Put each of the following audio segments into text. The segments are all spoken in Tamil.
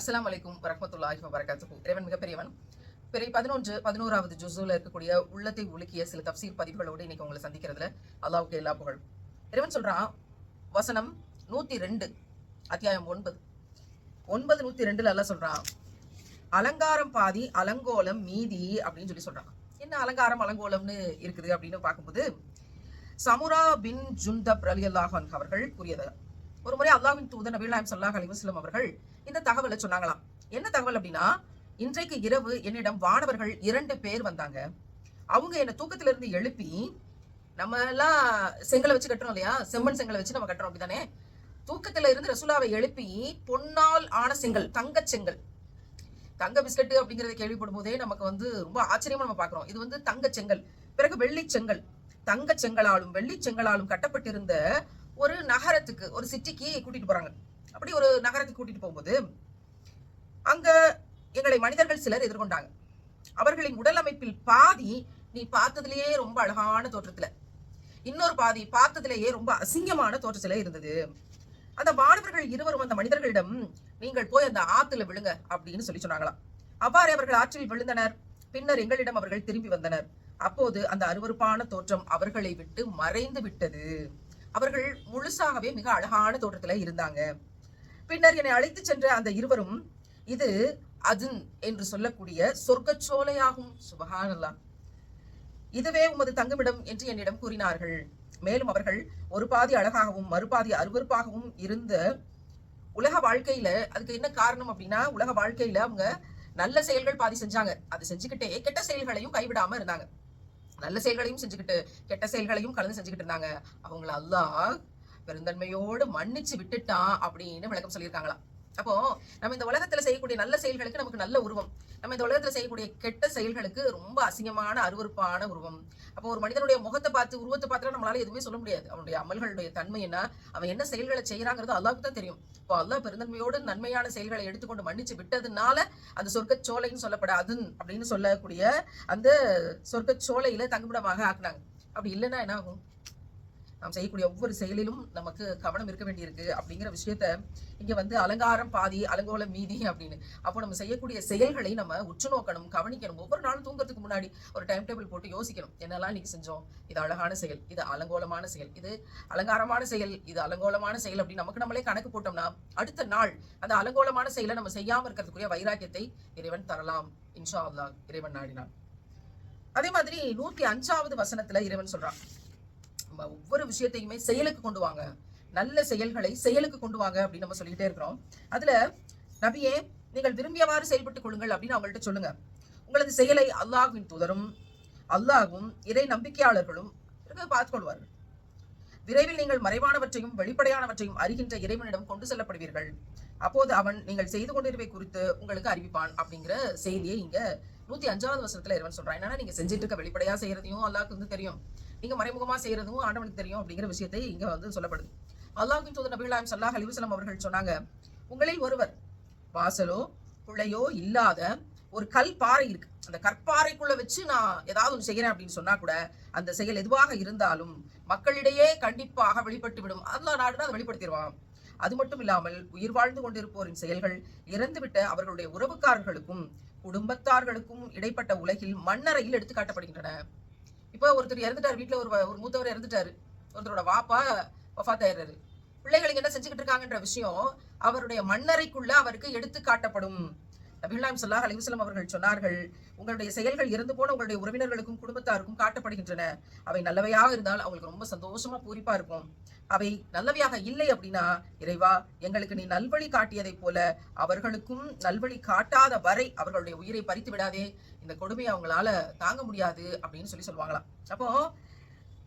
அஸ்ஸலாமு அலைக்கும் வரஹ்மத்துல்லாஹி வபரகாத்துஹு. இறைவன் மிகப்பெரியவன். பிறை பதினொன்று பதினோராவது ஜுசூல இருக்கக்கூடிய உள்ளத்தை உலுக்கிய சில தப்சீர் பதிவுகளோடு இன்னைக்கு உங்களை சந்திக்கிறதுல அல்லாவுக்கு எல்லா புகழ் இறைவன் சொல்றான் வசனம் நூத்தி ரெண்டு அத்தியாயம் ஒன்பது. ஒன்பது நூத்தி ரெண்டுல எல்லாம் சொல்றான் அலங்காரம் பாதி அலங்கோலம் மீதி அப்படின்னு சொல்லி சொல்றான் என்ன அலங்காரம் அலங்கோலம்னு இருக்குது அப்படின்னு பார்க்கும்போது சமுரா பின் ஜுந்தப் அலி அல்லாஹ் அவர்கள் கூறியதான் ஒரு முறை அல்லாவின் தூதர் நபீல் நாயம் சல்லாஹ் அலிவஸ்லம் அவர்கள் இந்த தகவலை சொன்னாங்களாம். என்ன தகவல் அப்படின்னா இன்றைக்கு இரவு என்னிடம் வானவர்கள் இரண்டு பேர் வந்தாங்க. அவங்க என்ன தூக்கத்திலிருந்து எழுப்பி நம்ம எல்லாம் செங்கலை வச்சு கட்டுறோம் இல்லையா? செம்மண் செங்கலை வச்சு நம்ம கட்டுறோம் அப்படிதானே தூக்கத்துல இருந்து ரசுலாவை எழுப்பி பொன்னால் ஆன செங்கல் தங்க செங்கல். தங்க பிஸ்கட் அப்படிங்கறத கேள்விப்படும் போதே நமக்கு வந்து ரொம்ப ஆச்சரியமா நம்ம பாக்குறோம் இது வந்து தங்க செங்கல். பிறகு வெள்ளி செங்கல். தங்க செங்கலாலும் வெள்ளி செங்கலாலும் கட்டப்பட்டிருந்த ஒரு நகரத்துக்கு ஒரு சிட்டிக்கு கூட்டிட்டு போறாங்க. அப்படி ஒரு நகரத்துக்கு கூட்டிட்டு போகும்போது அங்க எங்களை மனிதர்கள் சிலர் எதிர்கொண்டாங்க. அவர்களின் உடல் அமைப்பில் பாதி நீ பார்த்ததுலயே ரொம்ப அழகான தோற்றத்துல. இன்னொரு பாதி பார்த்ததுலேயே ரொம்ப அசிங்கமான தோற்றத்துல இருந்தது. அந்த மாணவர்கள் இருவரும் அந்த மனிதர்களிடம் நீங்கள் போய் அந்த ஆத்துல விழுங்க அப்படின்னு சொல்லி சொன்னாங்களாம். அவ்வாறு அவர்கள் ஆற்றில் விழுந்தனர். பின்னர் எங்களிடம் அவர்கள் திரும்பி வந்தனர். அப்போது அந்த அருவருப்பான தோற்றம் அவர்களை விட்டு மறைந்து விட்டது. அவர்கள் முழுசாகவே மிக அழகான தோற்றத்துல இருந்தாங்க. பின்னர் என்னை அழைத்து சென்ற அந்த இருவரும் இது அதுன் என்று சொல்லக்கூடிய சொர்க்கச்சோலையாகும் சுபஹானல்லாஹ் இதுவே உமது தங்குமிடம் என்று என்னிடம் கூறினார்கள். மேலும் அவர்கள் ஒரு பாதி அழகாகவும் மறுபாதி அருவருப்பாகவும் இருந்த உலக வாழ்க்கையில அதுக்கு என்ன காரணம் அப்படின்னா உலக வாழ்க்கையில அவங்க நல்ல செயல்கள் பாதி செஞ்சாங்க. அது செஞ்சுக்கிட்டே கெட்ட செயல்களையும் கைவிடாம இருந்தாங்க. நல்ல செயல்களையும் செஞ்சுக்கிட்டு கெட்ட செயல்களையும் கலந்து செஞ்சுக்கிட்டு இருந்தாங்க. அவங்கள அல்லாஹ் பெருந்தன்மையோடு மன்னிச்சு விட்டுட்டான் அப்படின்னு விளக்கம் சொல்லியிருக்காங்களாம். அப்போ நம்ம இந்த உலகத்துல செய்யக்கூடிய நல்ல செயல்களுக்கு நமக்கு நல்ல உருவம். நம்ம இந்த உலகத்துல செய்யக்கூடிய கெட்ட செயல்களுக்கு ரொம்ப அசிங்கமான அருவருப்பான உருவம். அப்போ ஒரு மனிதனுடைய முகத்தை பார்த்து உருவத்தை பார்த்து நம்மளால எதுவுமே சொல்ல முடியாது. அவனுடைய அமல்களுடைய தன்மை என்ன? அவன் என்ன செயல்களை செய்யறாங்கிறது அல்லாவுக்கு தான் தெரியும். இப்போ அல்லாஹ் பெருந்தன்மையோடு நன்மையான செயல்களை எடுத்துக்கொண்டு மன்னிச்சு விட்டதுனால அந்த சொர்க்க சோலைன்னு சொல்லப்பட அப்படின்னு சொல்லக்கூடிய அந்த சொர்க்க சோலையில தங்குமிடமாக ஆக்குனாங்க. அப்படி இல்லைன்னா என்ன ஆகும்? நாம் செய்யக்கூடிய ஒவ்வொரு செயலிலும் நமக்கு கவனம் இருக்க வேண்டியிருக்கு அப்படிங்கிற விஷயத்த இங்க வந்து அலங்காரம் பாதி அலங்கோலம் மீதி அப்படின்னு. அப்போ நம்ம செய்யக்கூடிய செயல்களை நம்ம உற்று நோக்கணும் கவனிக்கணும். ஒவ்வொரு நாளும் தூங்குறதுக்கு முன்னாடி ஒரு டைம் டேபிள் போட்டு யோசிக்கணும். என்னெல்லாம் இன்னைக்கு செஞ்சோம்? இது அழகான செயல் இது அலங்கோலமான செயல் இது அலங்காரமான செயல் இது அலங்கோலமான செயல் அப்படின்னு நமக்கு நம்மளே கணக்கு போட்டோம்னா அடுத்த நாள் அந்த அலங்கோலமான செயலை நம்ம செய்யாம இருக்கிறதுக்குரிய வைராக்கியத்தை இறைவன் தரலாம். இன்ஷா அல்லா இறைவன் நாடினான். அதே மாதிரி நூத்தி அஞ்சாவது வசனத்துல இறைவன் சொல்றான். ஒவ்வொரு விஷயத்தையுமே செயலுக்கு கொண்டு வாங்க. நல்ல செயல்களை செயலுக்கு கொண்டு வாங்க அப்படின்னு நம்ம சொல்லிக்கிட்டே இருக்கிறோம். அதுல நபியே நீங்கள் விரும்பியவாறு செயல்பட்டுக் கொள்ளுங்கள் அப்படின்னு அவங்கள்ட்ட சொல்லுங்க. உங்களது செயலை அல்லாஹ்வின் தூதரும் அல்லாஹும் இறை நம்பிக்கையாளர்களும் பார்த்துக்கொள்வார்கள் விரைவில் நீங்கள் மறைவானவற்றையும் வெளிப்படையானவற்றையும் அறிகின்ற இறைவனிடம் கொண்டு செல்லப்படுவீர்கள். அப்போது அவன் நீங்கள் செய்து கொண்டிருப்பை குறித்து உங்களுக்கு அறிவிப்பான் அப்படிங்கிற செய்தியை இங்க நூத்தி அஞ்சாவது வருஷத்துல இறைவன் சொல்றான். என்னன்னா நீங்க செஞ்சுட்டு இருக்க வெளிப்படையா செய்யறதையும் அல்லாஹ்க்கு வந்து தெரியும். நீங்க மறைமுகமா செய்யறதும் ஆண்டவனுக்கு தெரியும் அப்படிங்கிற விஷயத்தை இங்க வந்து சொல்லப்படுது. அல்லாஹின் தூதர் நபிகளாம் சல்லாஹ் அலிவசலம் அவர்கள் சொன்னாங்க உங்களில் ஒருவர் வாசலோ பிள்ளையோ இல்லாத ஒரு கல் பாறை இருக்கு. அந்த கற்பாறைக்குள்ள வச்சு நான் ஏதாவது ஒன்று செய்கிறேன் அப்படின்னு சொன்னா கூட அந்த செயல் எதுவாக இருந்தாலும் மக்களிடையே கண்டிப்பாக வெளிப்பட்டு விடும். அல்லா நாடுனா அதை வெளிப்படுத்திடுவான். அது மட்டும் இல்லாமல் உயிர் வாழ்ந்து கொண்டிருப்போரின் செயல்கள் இறந்துவிட்ட அவர்களுடைய உறவுக்காரர்களுக்கும் குடும்பத்தார்களுக்கும் இடைப்பட்ட உலகில் மண்ணறையில் எடுத்து காட்டப்படுகின்றன இப்போ ஒருத்தர் இறந்துட்டார் வீட்டுல ஒரு ஒரு மூத்தவர் இறந்துட்டாரு. ஒருத்தரோட வாப்பா வஃபாத்தாயிடுறாரு பிள்ளைகளுக்கு என்ன செஞ்சுக்கிட்டு இருக்காங்கன்ற விஷயம் அவருடைய மண்ணறைக்குள்ள அவருக்கு எடுத்து காட்டப்படும். நபிலாம் சொல்லாஹ் அலிவசலம் அவர்கள் சொன்னார்கள் உங்களுடைய செயல்கள் இறந்து போன உங்களுடைய உறவினர்களுக்கும் குடும்பத்தாருக்கும் காட்டப்படுகின்றன. அவை நல்லவையாக இருந்தால் அவங்களுக்கு ரொம்ப சந்தோஷமா பூரிப்பா இருக்கும். அவை நல்லவையாக இல்லை அப்படின்னா இறைவா எங்களுக்கு நீ நல்வழி காட்டியதைப் போல அவர்களுக்கும் நல்வழி காட்டாத வரை அவர்களுடைய உயிரை பறித்து விடாதே. இந்த கொடுமையை அவங்களால தாங்க முடியாது அப்படின்னு சொல்லி சொல்லுவாங்களாம். அப்போ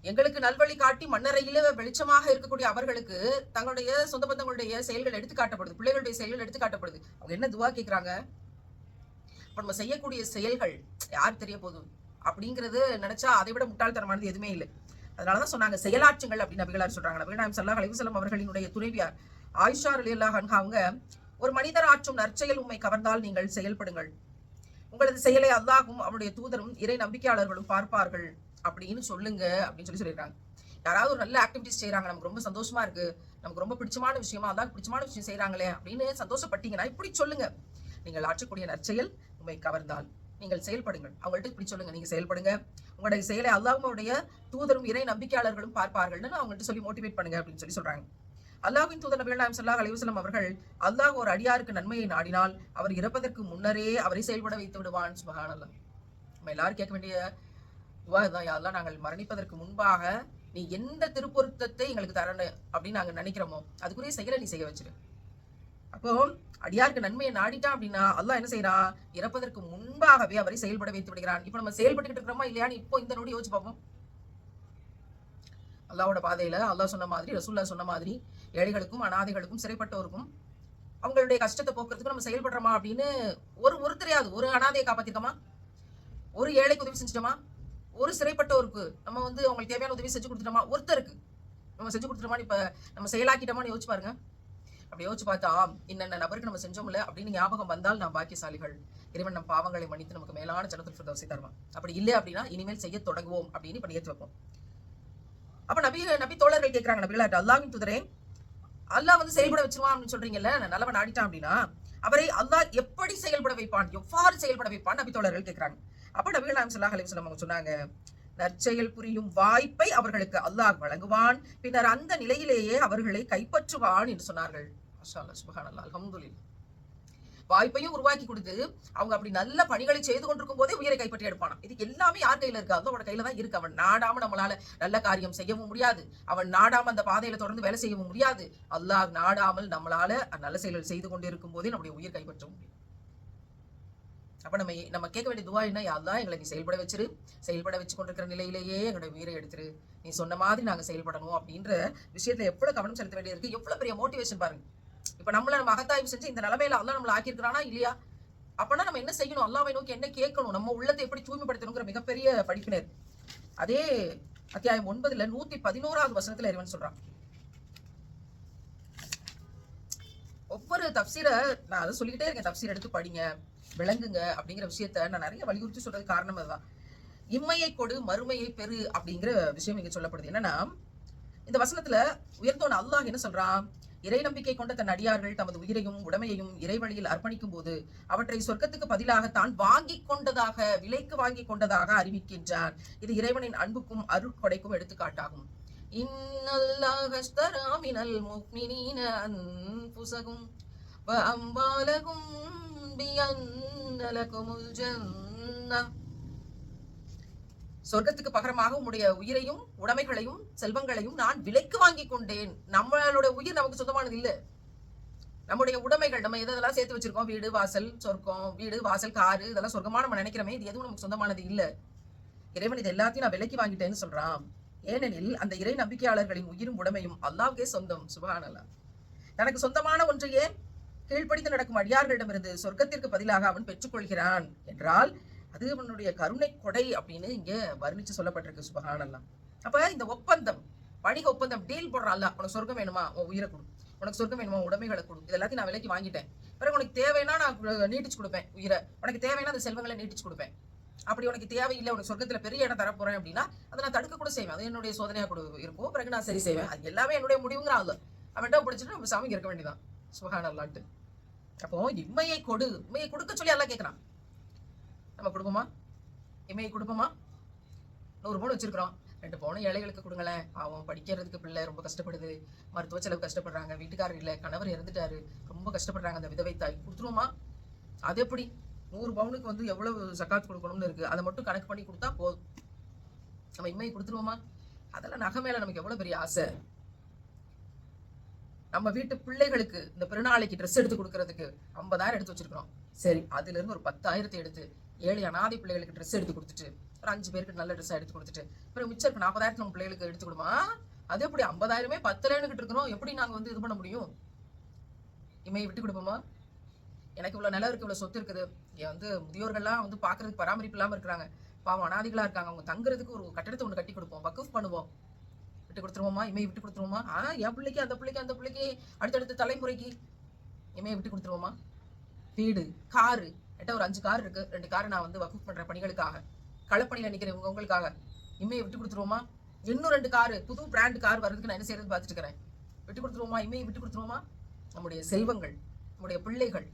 எங்களுக்கு நல்வழி காட்டி மண்ணறையில வெளிச்சமாக இருக்கக்கூடிய அவர்களுக்கு தங்களுடைய சொந்த பந்தங்களுடைய செயல்கள் எடுத்து காட்டப்படுது. பிள்ளைகளுடைய செயல்கள் எடுத்து காட்டப்படுது. அவங்க என்ன துவா கேட்கிறாங்க நம்ம செய்யக்கூடிய செயல்கள் யார் தெரிய போதும் அப்படிங்கிறது நினைச்சா அதை விட முட்டாள்தனமானது எதுவுமே இல்லை. அதனாலதான் சொன்னாங்க செயலாற்றுங்கள் அப்படின்னு நபிகளார் சொல்றாங்க நபிகளாம் சல்லாஹ் அலிவசலம் அவர்களினுடைய துணைவியார் ஆயிஷா அலி அல்லாஹ் அவங்க ஒரு மனிதர் ஆற்றும் நற்செயல் உண்மை கவர்ந்தால் நீங்கள் செயல்படுங்கள். உங்களது செயலை அல்லாஹும் அவருடைய தூதரும் இறை நம்பிக்கையாளர்களும் பார்ப்பார்கள். அப்படின்னு சொல்லுங்க அப்படின்னு சொல்லி சொல்லியிருக்காங்க யாராவது ஒரு நல்ல ஆக்டிவிட்டிஸ் செய்கிறாங்க நமக்கு ரொம்ப சந்தோஷமா இருக்கு நமக்கு ரொம்ப பிடிச்சமான விஷயமா அதான் பிடிச்சமான விஷயம் செய்கிறாங்களே அப்படின்னு சந்தோஷப்பட்டீங்கன்னா இப்படி சொல்லுங்க. நீங்கள் ஆற்றக்கூடிய நற்செயல் உண்மை கவர்ந்தால் நீங்கள் செயல்படுங்கள். அவங்கள்ட்ட இப்படி சொல்லுங்க நீங்க செயல்படுங்க. உங்களுடைய செயலை அல்லாஹ்வுடைய தூதரும் இறை நம்பிக்கையாளர்களும் பார்ப்பார்கள்னு அவங்கள்ட்ட சொல்லி மோட்டிவேட் பண்ணுங்க அப்படின்னு சொல்லி சொல்றாங்க. அல்லாஹ்வின் தூதர் நபிகள் நாயம் சல்லாஹ் அலிவசலம் அவர்கள் அல்லாஹ் ஒரு அடியாருக்கு நன்மையை நாடினால் அவர் இறப்பதற்கு முன்னரே அவரை செயல்பட வைத்து விடுவான். சுபஹானல்லாஹ். நம்ம எல்லாரும் கேட்க வேண்டிய துவா இதுதான். நாங்கள் மரணிப்பதற்கு முன்பாக நீ எந்த திருப்பொருத்தத்தை எங்களுக்கு தரணும்? அப்படின்னு நாங்க நினைக்கிறோமோ அதுக்குரிய செயலை நீ செய்ய வச்சிரு. அப்போ அடியாருக்கு நன்மையை நாடிட்டான் அப்படின்னா அல்லாஹ் என்ன செய்யறான் இறப்பதற்கு முன்பாகவே அவரை செயல்பட வைத்து விடுகிறான். இப்போ நம்ம செயல்பட்டுக்கிட்டு இருக்கிறோமா இல்லையான்னு இப்போ இந்த நொடி யோசிச்சு பார்ப்போம். அல்லாவோட பாதையில அல்லாஹ் சொன்ன மாதிரி ரசூல்லா சொன்ன மாதிரி ஏழைகளுக்கும் அனாதைகளுக்கும் சிறைப்பட்டோருக்கும் அவங்களுடைய கஷ்டத்தை போக்குறதுக்கு நம்ம செயல்படுறோமா அப்படின்னு ஒரு ஒரு தெரியாது. ஒரு அனாதையை காப்பாத்திருக்கோமா? ஒரு ஏழைக்கு உதவி செஞ்சிட்டோமா? ஒரு சிறைப்பட்டோருக்கு நம்ம வந்து அவங்களுக்கு தேவையான உதவி செஞ்சு கொடுத்துட்டோமா? ஒருத்தருக்கு நம்ம செஞ்சு கொடுத்துட்டோமான்னு இப்ப நம்ம செயலாக்கிட்டோமான்னு யோசிச்சு பாருங்க. அப்படி யோசிச்சு பார்த்தா இன்னென்ன நபருக்கு நம்ம செஞ்சோம்ல அப்படின்னு ஞாபகம் வந்தால் நாம் பாக்கியசாலிகள். இறைவன் நம் பாவங்களை மன்னித்து நமக்கு மேலான ஜனத்தில் ஃபிர்தௌஸை தருவான். அப்படி இல்லை அப்படின்னா இனிமேல் செய்ய தொடங்குவோம் அப்படின்னு இப்போ ஏற்றி வைப்போம். அப்ப நபி நபி தோழர்கள் கேட்கறாங்க நபிகளாட்ட அல்லாஹின் துதரே அல்லாஹ் வந்து செயல்பட வச்சிருவான் அப்படின்னு சொல்றீங்கல்ல நல்லவன் ஆடிட்டான் அப்படின்னா அவரை அல்லாஹ் எப்படி செயல்பட வைப்பான் எவ்வாறு செயல்பட வைப்பான் நபி தோழர்கள் கேட்கறாங்க அப்ப நபிகள் நாம் சொல்லாஹ் அலைஹி வஸல்லம் அவங்க சொன்னாங்க நற்செயல் புரியும் வாய்ப்பை அவர்களுக்கு அல்லாஹ் வழங்குவான் பின்னர் அந்த நிலையிலேயே அவர்களை கைப்பற்றுவான் என்று சொன்னார்கள். மாஷா அல்லாஹ் சுப்ஹானல்லாஹ் வாய்ப்பையும் உருவாக்கி கொடுத்து அவங்க அப்படி நல்ல பணிகளை செய்து கொண்டிருக்கும் போதே உயிரை கைப்பற்றி எடுப்பானா இது எல்லாமே யார் கையில இருக்கா? அதோட கையில தான் இருக்கு. அவன் நாடாம நம்மளால நல்ல காரியம் செய்யவும் முடியாது. அவன் நாடாம அந்த பாதையில தொடர்ந்து வேலை செய்யவும் முடியாது. அல்லாஹ் நாடாமல் நம்மளால நல்ல செயல்கள் செய்து கொண்டு இருக்கும் போதே நம்முடைய உயிர் கைப்பற்ற முடியும். அப்ப நம்ம நம்ம கேட்க வேண்டிய துவா என்ன? அல்லாஹ் எங்களை நீ செயல்பட வச்சிரு. செயல்பட வச்சு கொண்டிருக்கிற நிலையிலேயே எங்களுடைய உயிரை எடுத்துரு. நீ சொன்ன மாதிரி நாங்க செயல்படணும் அப்படின்ற விஷயத்துல எவ்வளவு கவனம் செலுத்த வேண்டியிருக்கு எவ்வளவு பெரிய மோட்டிவேஷன் பாருங்க. இப்ப நம்மள நம்ம அகத்தாய்வு செஞ்சு இந்த நிலமையில அல்லாஹ் நம்மளை ஆக்கியிருக்கிறானா இல்லையா? அப்பனா நம்ம என்ன செய்யணும்? அல்லாவை நோக்கி என்ன கேட்கணும்? நம்ம உள்ளத்தை எப்படி தூய்மைப்படுத்தணுங்கிற மிகப்பெரிய படிப்பினர். அதே அத்தியாயம் ஒன்பதுல நூத்தி பதினோராவது வசனத்துல இறைவன் சொல்றான். ஒவ்வொரு தப்சீரை நான் அதை சொல்லிக்கிட்டே இருக்கேன். தப்சீர் எடுத்து படிங்க விளங்குங்க அப்படிங்கிற விஷயத்த நான் நிறைய வலியுறுத்தி சொல்றது காரணம் அதுதான். இம்மையை கொடு மறுமையை பெறு அப்படிங்கிற விஷயம் இங்க சொல்லப்படுது. என்னன்னா இந்த வசனத்துல உயர்த்தோன அல்லாஹ் என்ன சொல்றான்? இறை நம்பிக்கை கொண்ட தன் அடியார்கள் தமது உயிரையும் உடமையையும் இறைவழியில் அர்ப்பணிக்கும் போது அவற்றை சொர்க்கத்துக்கு பதிலாக தான் வாங்கி கொண்டதாக விலைக்கு வாங்கி கொண்டதாக அறிவிக்கின்றான் இது இறைவனின் அன்புக்கும் அருட்கொடைக்கும் எடுத்துக்காட்டாகும். இன்னல்லாஹஸ்தரா மினல் முஃமினீன அன்ஃபுஸகும் வ அம்வாலகும் பியன்ன சொர்க்கத்துக்கு பகரமாக உம்முடைய உயிரையும் உடைமைகளையும் செல்வங்களையும் நான் விலைக்கு வாங்கி கொண்டேன். நம்மளோட உயிர் நமக்கு சொந்தமானது இல்லை. நம்முடைய உடைமைகள் நம்ம எதெல்லாம் சேர்த்து வச்சிருக்கோம்? வீடு வாசல் சொர்க்கம் வீடு வாசல் காரு இதெல்லாம் சொர்க்கமா நம்ம நினைக்கிறோமே இது எதுவும் நமக்கு சொந்தமானது இல்லை. இறைவன் இது எல்லாத்தையும் நான் விலைக்கு வாங்கிட்டேன்னு சொல்றான். ஏனெனில் அந்த இறை நம்பிக்கையாளர்களின் உயிரும் உடமையும் அல்லாவுக்கே சொந்தம். சுபஹானல்லாஹ் தனக்கு சொந்தமான ஒன்றையே கீழ்ப்படித்து நடக்கும் அடியார்களிடமிருந்து சொர்க்கத்திற்கு பதிலாக அவன் பெற்றுக்கொள்கிறான் என்றால் அது அவனுடைய கருணை கொடை அப்படின்னு இங்கே வர்ணித்து சொல்லப்பட்டிருக்கு சுபஹானல்லாம் அப்போ இந்த ஒப்பந்தம் வணிக ஒப்பந்தம் டீல் போடுறான்ல உனக்கு சொர்க்கம் வேணுமா? உன் உயிரை கொடு. உனக்கு சொர்க்கம் வேணுமா? உடமைகளை உடைமைகளை கொடு. இது எல்லாத்தையும் நான் விலைக்கு வாங்கிட்டேன். பிறகு உனக்கு தேவைன்னா நான் நீட்டிச்சு கொடுப்பேன் உயிரை. உனக்கு தேவைன்னா அந்த செல்வங்களை நீட்டிச்சு கொடுப்பேன். அப்படி உனக்கு தேவையில்லை உனக்கு சொர்க்கத்தில் பெரிய இடம் தரப்போறேன் அப்படின்னா அதை நான் தடுக்க கூட செய்வேன். அது என்னுடைய சோதனையாக கூட இருக்கும். பிறகு நான் சரி செய்வேன். அது எல்லாமே என்னுடைய முடிவுங்கிற ஆள். அவன்கிட்ட பிடிச்சிட்டு நம்ம சாமிக்கு இருக்க வேண்டியதான் சுபஹான் அல்லாட்டு அப்போ இம்மையை கொடு. இம்மையை கொடுக்க சொல்லி எல்லாம் கேட்கறான் நம்ம கொடுப்போமா இமையை கொடுப்போமா நூறு பவுன் வச்சிருக்கிறோம். ரெண்டு பவுனும் ஏழைகளுக்கு கொடுங்களேன். அவன் படிக்கிறதுக்கு பிள்ளை ரொம்ப கஷ்டப்படுது. மருத்துவ செலவு கஷ்டப்படுறாங்க. வீட்டுக்காரர் இல்லை கணவர் இறந்துட்டாரு. ரொம்ப கஷ்டப்படுறாங்க அந்த விதவை தாய். கொடுத்துருவோமா? அது எப்படி? நூறு பவுனுக்கு வந்து எவ்வளவு சக்காத் கொடுக்கணும்னு இருக்குது அதை மட்டும் கணக்கு பண்ணி கொடுத்தா போதும். நம்ம இம்மையை கொடுத்துருவோமா? அதெல்லாம் நகை மேலே நமக்கு எவ்வளோ பெரிய ஆசை? நம்ம வீட்டு பிள்ளைகளுக்கு இந்த பிறநாளைக்கு ட்ரெஸ் எடுத்து கொடுக்கறதுக்கு ஐம்பதாயிரம் எடுத்து வச்சிருக்கிறோம். சரி அதுலேருந்து ஒரு பத்தாயிரத்தை எடுத்து ஏழு அனாதை பிள்ளைகளுக்கு ட்ரெஸ் எடுத்து கொடுத்துட்டு ஒரு அஞ்சு பேருக்கு நல்ல ட்ரெஸ் எடுத்து கொடுத்துட்டு அப்புறம் மிச்சம் இருக்கு நாற்பதாயிரத்து நம்ம பிள்ளைகளுக்கு எடுத்து கொடுமா? அது எப்படி ஐம்பதாயிரமே பத்துலன்னுகிட்டு இருக்கிறோம். எப்படி நாங்கள் வந்து இது பண்ண முடியும்? இமையை விட்டு கொடுப்போமா? எனக்கு இவ்வளோ நிலம் இருக்கு இவ்வளோ சொத்து இருக்குது. இங்க வந்து முதியோர்கள்லாம் வந்து பார்க்கறதுக்கு பராமரிப்பு இல்லாமல் இருக்கிறாங்க. பாவம் அனாதிகளாக இருக்காங்க. அவங்க தங்குறதுக்கு ஒரு கட்டடத்தை ஒன்று கட்டி கொடுப்போம். வக்குஃப் பண்ணுவோம். விட்டு கொடுத்துருவோமா? இமையை விட்டு கொடுத்துருவோமா? ஆனால் என் பிள்ளைக்கு அந்த பிள்ளைக்கு அந்த பிள்ளைக்கு அடுத்தடுத்த தலைமுறைக்கு இமையை விட்டு கொடுத்துருவோமா? வீடு காரு கிட்ட ஒரு அஞ்சு கார் இருக்கு. ரெண்டு காரை நான் வந்து வகுப்பு பண்ற பணிகளுக்காக களப்பணியில நிக்கிறேன் உங்க உங்களுக்காக இம்மையை விட்டு கொடுத்துருவோமா? இன்னும் ரெண்டு காரு புது பிராண்ட் கார் வர்றதுக்கு நான் என்ன செய்யறது பார்த்துட்டு இருக்கிறேன் விட்டு கொடுத்துருவோமா? இம்மையை விட்டு கொடுத்துருவோமா? நம்முடைய செல்வங்கள் நம்முடைய பிள்ளைகள்.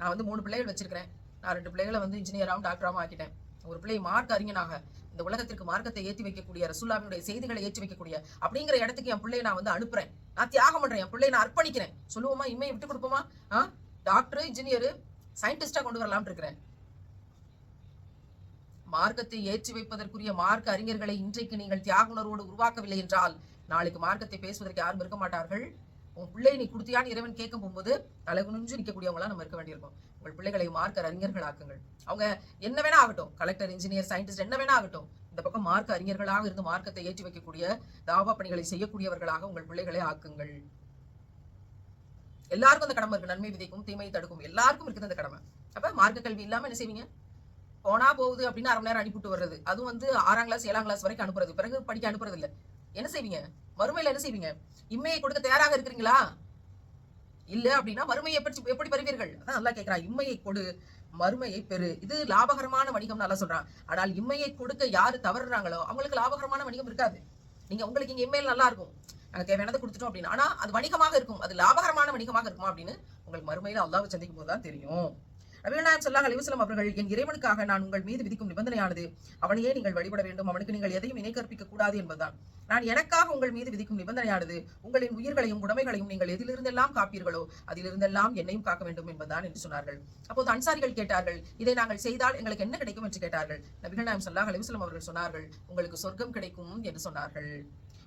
நான் வந்து மூணு பிள்ளைகள் வச்சிருக்கிறேன். நான் ரெண்டு பிள்ளைகளை வந்து இன்ஜினியராகவும் டாக்டராகவும் ஆக்கிட்டேன். ஒரு பிள்ளை மார்க் அறிஞனாக இந்த உலகத்திற்கு மார்க்கத்தை ஏற்றி வைக்கக்கூடிய ரசூல்லாவினுடைய செய்திகளை ஏற்றி வைக்கக்கூடிய அப்படிங்கிற இடத்துக்கு என் பிள்ளையை நான் வந்து அனுப்புறேன். நான் தியாகம் பண்றேன். என் பிள்ளையை நான் அர்ப்பணிக்கிறேன். சொல்லுவோமா? இம்மையை விட்டு கொடுப்போமா? டாக்டர் இன்ஜினியர் சயின்டிஸ்டா கொண்டு வரலாம்னு இருக்கிறேன். மார்க்கத்தை ஏற்றி வைப்பதற்குரிய மார்க்க அறிஞர்களை இன்றைக்கு நீங்கள் தியாக உணர்வோடு உருவாக்கவில்லை என்றால் நாளைக்கு மார்க்கத்தை பேசுவதற்கு யாரும் இருக்க மாட்டார்கள். உன் பிள்ளை நீ கொடுத்தியான்னு இறைவன் கேட்கும் போகும்போது தலைகுனிஞ்சு நிற்கக்கூடியவங்களா நம்ம இருக்க வேண்டியிருக்கும். உங்கள் பிள்ளைகளை மார்க்க அறிஞர்கள் ஆக்குங்கள். அவங்க என்ன வேணா ஆகட்டும். கலெக்டர் இன்ஜினியர் சயின்டிஸ்ட் என்ன வேணா ஆகட்டும். இந்த பக்கம் மார்க்க அறிஞர்களாக இருந்து மார்க்கத்தை ஏற்றி வைக்கக்கூடிய தாவா பணிகளை செய்யக்கூடியவர்களாக உங்கள் பிள்ளைகளை ஆக்குங்கள். எல்லாருக்கும் அந்த கடமை இருக்கு. நன்மை விதைக்கும் தீமை தடுக்கும். எல்லாருக்கும் இருக்குது அந்த கடமை. அப்ப மார்க்க கல்வி இல்லாம என்ன செய்வீங்க? போனா போகுது அப்படின்னு அரை மணி நேரம் அனுப்பிட்டு வர்றது. அதுவும் வந்து ஆறாம் கிளாஸ் ஏழாம் கிளாஸ் வரைக்கும் அனுப்புறது. பிறகு படிக்க அனுப்புறது இல்ல. என்ன செய்வீங்க? மறுமையில என்ன செய்வீங்க? இம்மையை கொடுக்க தயாராக இருக்கிறீங்களா? இல்ல அப்படின்னா மறுமையை எப்படி எப்படி பெறுவீர்கள்? அதான் நல்லா கேட்கிறான் இம்மையை கொடு மறுமையை பெறு. இது லாபகரமான வணிகம் நல்லா சொல்றான் ஆனால் இம்மையை கொடுக்க யாரு தவறுறாங்களோ அவங்களுக்கு லாபகரமான வணிகம் இருக்காது. நீங்க உங்களுக்கு இங்க இம்மையில் நல்லா இருக்கும். நாங்க தேவையானதை கொடுத்துட்டோம் அப்படின்னு. ஆனால் அது வணிகமாக இருக்கும். அது லாபகரமான வணிகமாக இருக்குமா அப்படின்னு உங்களுக்கு மறுமையில் அல்லாவை சந்திக்கும் போது தான் தெரியும் நபிகள்நாயம் சொல்லாஹ் அலிவசலம் அவர்கள் என் இறைவனுக்காக நான் உங்கள் மீது விதிக்கும் நிபந்தனையானது அவனையே நீங்கள் வழிபட வேண்டும். அவனுக்கு நீங்கள் எதையும் இணை கற்பிக்க கூடாது என்பதுதான். நான் எனக்காக உங்கள் மீது விதிக்கும் நிபந்தனையானது உங்களின் உயிர்களையும் உடைமைகளையும் நீங்கள் எதிலிருந்தெல்லாம் காப்பீர்களோ அதிலிருந்தெல்லாம் என்னையும் காக்க வேண்டும் என்பதுதான் என்று சொன்னார்கள். அப்போது அன்சாரிகள் கேட்டார்கள் இதை நாங்கள் செய்தால் எங்களுக்கு என்ன கிடைக்கும்? என்று கேட்டார்கள். நபிகள் நாயம் சொல்லாஹ் அலிவசலம் அவர்கள் சொன்னார்கள் உங்களுக்கு சொர்க்கம் கிடைக்கும் என்று சொன்னார்கள்.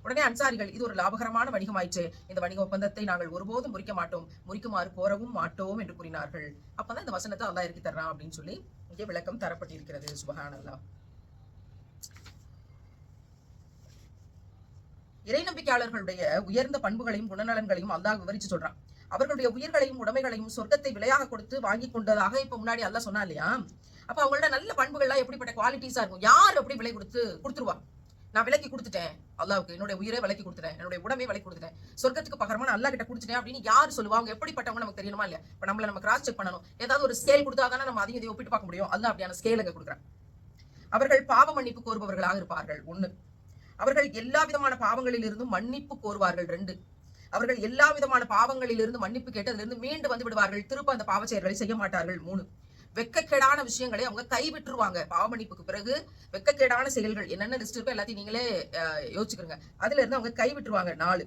உடனே அன்சாரிகள் இது ஒரு லாபகரமான வணிகமாயிற்று. இந்த வணிக ஒப்பந்தத்தை நாங்கள் ஒருபோதும் முறிக்க மாட்டோம். முறிக்குமாறு கோரவும் மாட்டோம் என்று கூறினார்கள். அப்பதான் இந்த வசனத்தை அல்லா இறக்கி தர்றான் அப்படின்னு சொல்லி இங்கே விளக்கம் தரப்பட்டிருக்கிறது. சுபஹான் இறை நம்பிக்கையாளர்களுடைய உயர்ந்த பண்புகளையும் குணநலன்களையும் அல்லாஹ் விவரிச்சு சொல்றான். அவர்களுடைய உயிர்களையும் உடைமைகளையும் சொர்க்கத்தை விலையாக கொடுத்து வாங்கி கொண்டதாக இப்ப முன்னாடி அல்ல சொன்னா இல்லையா? அப்ப அவங்களோட நல்ல பண்புகள்லாம் எப்படிப்பட்ட குவாலிட்டிஸா இருக்கும்? யார் எப்படி விலை கொடுத்து கொடுத்துருவா? நான் விலக்கி கொடுத்துட்டேன். அல்லாவுக்கு என்னுடைய உயிரை விலக்கி கொடுத்துட்டேன். என்னுடைய உடம்பை விலக்கி கொடுத்துட்டேன். சொர்க்கத்துக்கு பகரமா நான் அல்லா கிட்ட கொடுத்துட்டேன் அப்படின்னு யார் சொல்லுவாங்க எப்படிப்பட்டவங்க நமக்கு தெரியணுமா இல்லையா? இப்ப நம்மள நம்ம கிராஸ் செக் பண்ணணும். ஏதாவது ஒரு ஸ்கேல் கொடுத்தாதானே நம்ம அதையும் இதை ஒப்பிட்டு பார்க்க முடியும். அல்லா அப்படியான ஸ்கேலுங்க கொடுக்குறேன். அவர்கள் பாவ மன்னிப்பு கோருபவர்களாக இருப்பார்கள். ஒண்ணு. அவர்கள் எல்லா விதமான பாவங்களில் இருந்தும் மன்னிப்பு கோருவார்கள். ரெண்டு. அவர்கள் எல்லா விதமான பாவங்களிலிருந்து மன்னிப்பு கேட்டு அதிலிருந்து மீண்டு வந்து விடுவார்கள். திருப்ப அந்த பாவ செயல்களை செய்ய மாட்டார்கள். மூணு. வெக்கக்கேடான விஷயங்களை அவங்க கைவிட்டுருவாங்க. பாவமன்னிப்புக்கு பிறகு வெக்கக்கேடான செயல்கள் என்னென்ன லிஸ்ட் இருக்கோ எல்லாத்தையும் நீங்களே யோசிச்சுக்கிறங்க அதுல இருந்து அவங்க கைவிட்டுருவாங்க நாலு.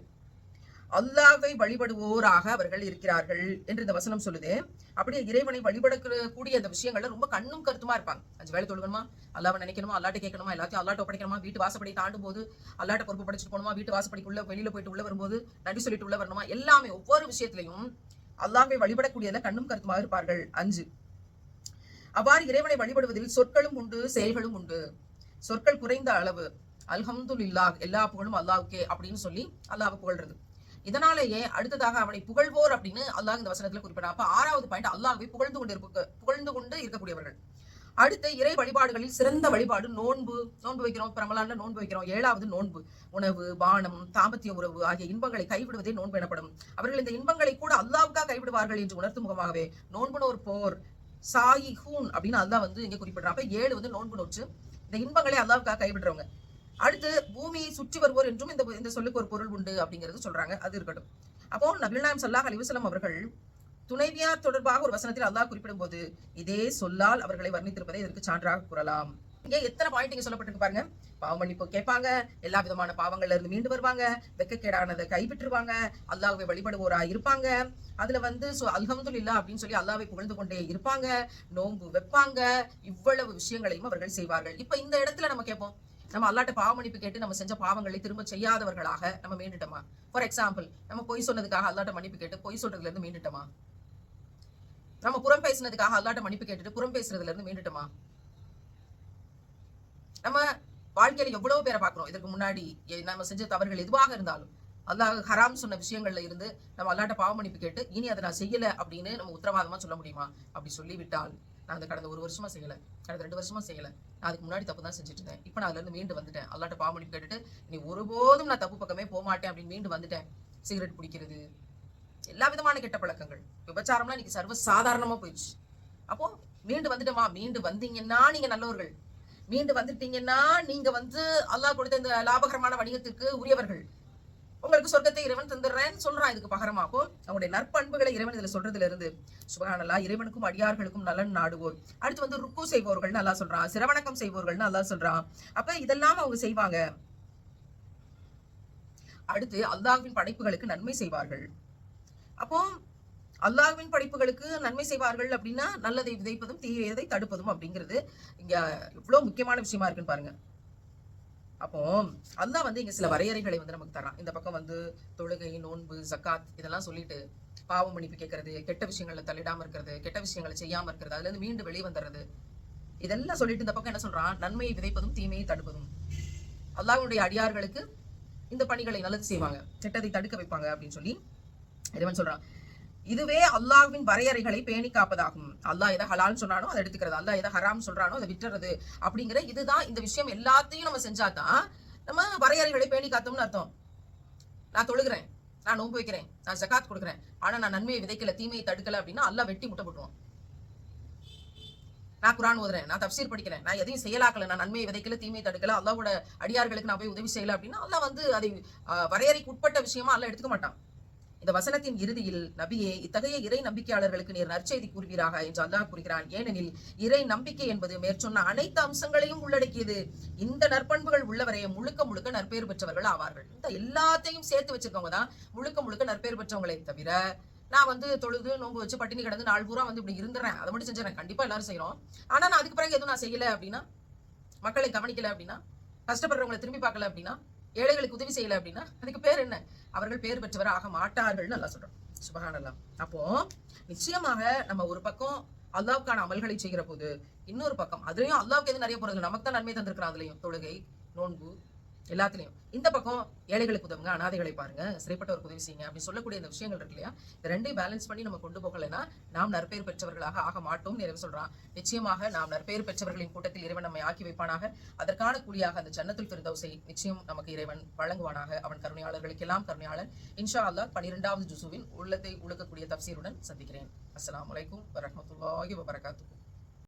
அல்லாவை வழிபடுவோராக அவர்கள் இருக்கிறார்கள் என்று இந்த வசனம் சொல்லுது. அப்படியே இறைவனை வழிபடக்கூடிய அந்த விஷயங்கள்ல ரொம்ப கண்ணும் கருத்துமா இருப்பாங்க. அஞ்சு வேலை தொழுகணுமா? அல்லாவை நினைக்கணுமா? அல்லாட்ட கேட்கணுமா? எல்லாத்தையும் அல்லாட்ட ஒப்படைக்கணுமா? வீட்டு வாசப்படி தாண்டும் போது அல்லாட்ட பொறுப்பு படிச்சுட்டு போகணுமா? வீட்டு வாசப்படிக்குள்ள வெளியில போயிட்டு உள்ள வரும்போது நன்றி சொல்லிட்டு உள்ள வரணுமா? எல்லாமே ஒவ்வொரு விஷயத்திலையும் அல்லாவை வழிபடக்கூடியதுல கண்ணும் கருத்துமாக இருப்பார்கள். அஞ்சு. அவ்வாறு இறைவனை வழிபடுவதில் சொற்களும் உண்டு செயல்களும் உண்டு. சொற்கள் குறைந்த அளவு. அல்ஹம்துல் அல்ஹம்துல்லா எல்லா புகழும் அல்லாவுக்கே அப்படின்னு சொல்லி அல்லாஹ் புகழ்றது. இதனாலேயே அடுத்ததாக அவனை புகழ்வோர் அப்படின்னு அல்லாஹ் இந்த வசனத்துல குறிப்பிடா அப்ப ஆறாவது பாயிண்ட் அல்லாஹ்வை புகழ்ந்து கொண்டு இருக்க புகழ்ந்து கொண்டு இருக்கக்கூடியவர்கள். அடுத்து இறை வழிபாடுகளில் சிறந்த வழிபாடு நோன்பு. நோன்பு வைக்கிறோம். பிரமலான நோன்பு வைக்கிறோம். ஏழாவது நோன்பு. உணவு பானம் தாம்பத்திய உறவு ஆகிய இன்பங்களை கைவிடுவதே நோன்பு எனப்படும். அவர்கள் இந்த இன்பங்களை கூட அல்லாவுக்காக கைவிடுவார்கள் என்று உணர்த்தும் முகமாகவே நோன்புனோர் போர் சாயி ஹூன் அப்படின்னு அல்லா வந்து இங்கே குறிப்பிடுறான். அப்போ ஏழு வந்து நோன்பு நோற்று. இந்த இன்பங்களை அல்லாவுக்காக கைவிடுறவங்க. அடுத்து பூமியை சுற்றி வருவோர் என்றும் இந்த இந்த சொல்லுக்கு ஒரு பொருள் உண்டு அப்படிங்கிறது சொல்றாங்க. அது இருக்கட்டும். அப்போ நபிநாயம் சல்லாஹ் அலிவசலம் அவர்கள் துணைவியார் தொடர்பாக ஒரு வசனத்தில் அல்லாஹ் குறிப்பிடும் போது இதே சொல்லால் அவர்களை வர்ணித்திருப்பதை இதற்கு சான்றாக கூறலாம். இங்கே எத்தனை பாயிண்ட் இங்கே சொல்லப்பட்டிருக்கு பாருங்க. பாவம் மன்னிப்பு கேட்பாங்க. எல்லா விதமான பாவங்கள்ல இருந்து மீண்டு வருவாங்க. வெக்கக்கேடானதை கைவிட்டுருவாங்க. அல்லாஹ்வை வழிபடுவோரா இருப்பாங்க. அதுல வந்து அல்ஹம்து இல்லா அப்படின்னு சொல்லி அல்லாவை புகழ்ந்து கொண்டே இருப்பாங்க. நோன்பு வைப்பாங்க. இவ்வளவு விஷயங்களையும் அவர்கள் செய்வார்கள். இப்ப இந்த இடத்துல நம்ம கேட்போம். நம்ம அல்லாட்ட பாவ மன்னிப்பு கேட்டு நம்ம செஞ்ச பாவங்களை திரும்ப செய்யாதவர்களாக நம்ம மீண்டுட்டோமா? ஃபார் எக்ஸாம்பிள் நம்ம பொய் சொன்னதுக்காக அல்லாட்ட மன்னிப்பு கேட்டு பொய் சொல்றதுல இருந்து மீண்டுட்டோமா? நம்ம புறம் பேசினதுக்காக அல்லாட்ட மன்னிப்பு கேட்டுட்டு புறம் பேசுறதுல இருந்து மீண்டுட்டோமா? நம்ம வாழ்க்கையில எவ்வளவு பேரை பார்க்குறோம்? இதற்கு முன்னாடி நம்ம செஞ்ச தவறுகள் எதுவாக இருந்தாலும் அல்லாஹ் ஹராம் சொன்ன விஷயங்கள்ல இருந்து நம்ம அல்லாட்ட பாவ மன்னிப்பு கேட்டு இனி அதை நான் செய்யல அப்படின்னு நம்ம உத்தரவாதமா சொல்ல முடியுமா? அப்படி சொல்லிவிட்டால் நான் அதை கடந்த ஒரு வருஷமா செய்யல. கடந்த ரெண்டு வருஷமா செய்யல. நான் அதுக்கு முன்னாடி தப்பு தான் செஞ்சுட்டு இருந்தேன். இப்போ நான் அதுல இருந்து மீண்டு வந்துட்டேன். அல்லாட்ட பாவ மன்னிப்பு கேட்டுட்டு நீ ஒருபோதும் நான் தப்பு பக்கமே போக மாட்டேன் அப்படின்னு மீண்டு வந்துட்டேன். சிகரெட் பிடிக்கிறது எல்லா விதமான கெட்ட பழக்கங்கள். விபச்சாரம்லாம் இன்னைக்கு சர்வ சாதாரணமா போயிடுச்சு. அப்போ மீண்டு வந்துட்டோமா? மீண்டு வந்தீங்கன்னா நீங்க நல்லவர்கள். மீண்டு வந்துட்டீங்கன்னா நீங்க வந்து அல்லாஹ் கொடுத்த இந்த லாபகரமான வணிகத்திற்கு உரியவர்கள். உங்களுக்கு சொர்க்கத்தை இறைவன் தந்துடுறேன்னு சொல்றான். இதுக்கு பகரமாகும். அவங்களுடைய நற்பண்புகளை இறைவன் இதுல சொல்றதுல இருந்து சுபகானல்லா இறைவனுக்கும் அடியார்களுக்கும் நலன் நாடுவோம் அடுத்து வந்து ருக்கு செய்வோர்கள் நல்லா சொல்றான். சிரவணக்கம் செய்வோர்கள் நல்லா சொல்றான். அப்ப இதெல்லாம் அவங்க செய்வாங்க. அடுத்து அல்லாஹ்வின் படைப்புகளுக்கு நன்மை செய்வார்கள். அப்போ அல்லாஹ்வின் படைப்புகளுக்கு நன்மை செய்வார்கள் அப்படின்னா நல்லதை விதைப்பதும் தீயதை தடுப்பதும் அப்படிங்கிறது இங்க இவ்வளவு முக்கியமான விஷயமா இருக்குன்னு பாருங்க. அப்போ அல்லாஹ் வந்து இங்க சில வரையறைகளை வந்து நமக்கு தரான் இந்த பக்கம் வந்து தொழுகை நோன்பு ஜக்காத் இதெல்லாம் சொல்லிட்டு பாவம் மன்னிப்பு கேட்கறது கெட்ட விஷயங்களை தள்ளிடாம இருக்கிறது கெட்ட விஷயங்களை செய்யாம இருக்கிறது அதுல இருந்து மீண்டு வெளியே வந்துடுறது இதெல்லாம் சொல்லிட்டு இந்த பக்கம் என்ன சொல்றான்? நன்மையை விதைப்பதும் தீமையை தடுப்பதும். அல்லாஹனுடைய அடியார்களுக்கு இந்த பணிகளை நல்லது செய்வாங்க கெட்டதை தடுக்க வைப்பாங்க அப்படின்னு சொல்லி இறைவன் சொல்றான். இதுவே அல்லாஹ்வின் வரையறைகளை பேணி காப்பதாகும். அல்லாஹ் எதை ஹலால்னு சொன்னானோ அதை எடுத்துக்கிறது. அல்லாஹ் எதை ஹராம் சொல்றானோ அதை விட்டுறது அப்படிங்கிற இதுதான் இந்த விஷயம். எல்லாத்தையும் நம்ம செஞ்சாதான் நம்ம வரையறைகளை பேணி காத்தோம்னு அர்த்தம். நான் தொழுகிறேன். நான் நோன்பு வைக்கிறேன். நான் ஜகாத் கொடுக்குறேன். ஆனா நான் நன்மையை விதைக்கல தீமையை தடுக்கல அப்படின்னா அல்லாஹ் வெட்டி முட்டை நான் குரான் ஓதுறேன். நான் தப்சீர் படிக்கிறேன். நான் எதையும் செயலாக்கல. நான் நன்மையை விதைக்கல தீமையை தடுக்கல. அல்லாவோட அடியார்களுக்கு நான் போய் உதவி செய்யல அப்படின்னா அல்லாஹ் வந்து அதை வரையறைக்கு உட்பட்ட விஷயமா அல்ல எடுத்துக்க மாட்டான். இந்த வசனத்தின் இறுதியில் நபியே இத்தகைய இறை நம்பிக்கையாளர்களுக்கு நீர் நற்செய்தி கூறுவீராக என்று அல்லாஹ் கூறுகிறான். ஏனெனில் இறை நம்பிக்கை என்பது மேற்சொன்ன அனைத்து அம்சங்களையும் உள்ளடக்கியது. இந்த நற்பண்புகள் உள்ளவரே முழுக்க முழுக்க நற்பெயர் பெற்றவர்கள் ஆவார்கள். இந்த எல்லாத்தையும் சேர்த்து வச்சிருக்கவங்க தான் முழுக்க முழுக்க நற்பெயர் பெற்றவங்களே தவிர நான் வந்து தொழுது நோன்பு வச்சு பட்டினி கிடந்து நாள் பூரா வந்து இப்படி இருந்துறேன். அதை மட்டும் செஞ்சுறேன். கண்டிப்பா எல்லாரும் செய்யறோம். ஆனா நான் அதுக்கு பிறகு எதுவும் நான் செய்யல அப்படின்னா மக்களை கவனிக்கல அப்படின்னா கஷ்டப்படுறவங்களை திரும்பி பார்க்கல அப்படின்னா ஏழைகளுக்கு உதவி செய்யலை அப்படின்னா அதுக்கு பேர் என்ன? அவர்கள் பேர் பெற்றவர் ஆக மாட்டார்கள்னு நல்லா சொல்றோம் சுபகானல்லாம் அப்போ நிச்சயமாக நம்ம ஒரு பக்கம் அல்லாவுக்கான அமல்களை செய்கிற போது இன்னொரு பக்கம் அதுலயும் அல்லாவுக்கு எது நிறைய போறது நமக்கு தான் நன்மை தந்திருக்கிறான் அதுலயும். தொழுகை நோன்பு எல்லாத்துலேயும். இந்த பக்கம் ஏழைகளுக்கு உதவுங்க அனாதைகளை பாருங்க சிறைப்பட்டவருக்கு உதவி செய்யுங்க அப்படின்னு சொல்லக்கூடிய இந்த விஷயங்கள் இருக்கு இல்லையா? இந்த ரெண்டையும் பேலன்ஸ் பண்ணி நம்ம கொண்டு போகலைன்னா நாம் நற்பெயர் பெற்றவர்களாக ஆக மாட்டோம் நிறைவு சொல்றான். நிச்சயமாக நாம் நற்பெயர் பெற்றவர்களின் கூட்டத்தில் இறைவன் நம்மை ஆக்கி வைப்பானாக. அதற்கான கூலியாக அந்த ஜன்னத்துல் ஃபிர்தௌஸை நிச்சயம் நமக்கு இறைவன் வழங்குவானாக. அவன் கருணையாளர்களுக்கெல்லாம் கருணையாளன். இன்ஷா அல்லாஹ் பன்னிரெண்டாவது ஜுசுவின் உள்ளத்தை உழுக்கக்கூடிய தப்சீருடன் சந்திக்கிறேன். அஸ்லாம் வலைக்கும் வரஹ்மத்துல்லாஹி வபரகாத்துஹு.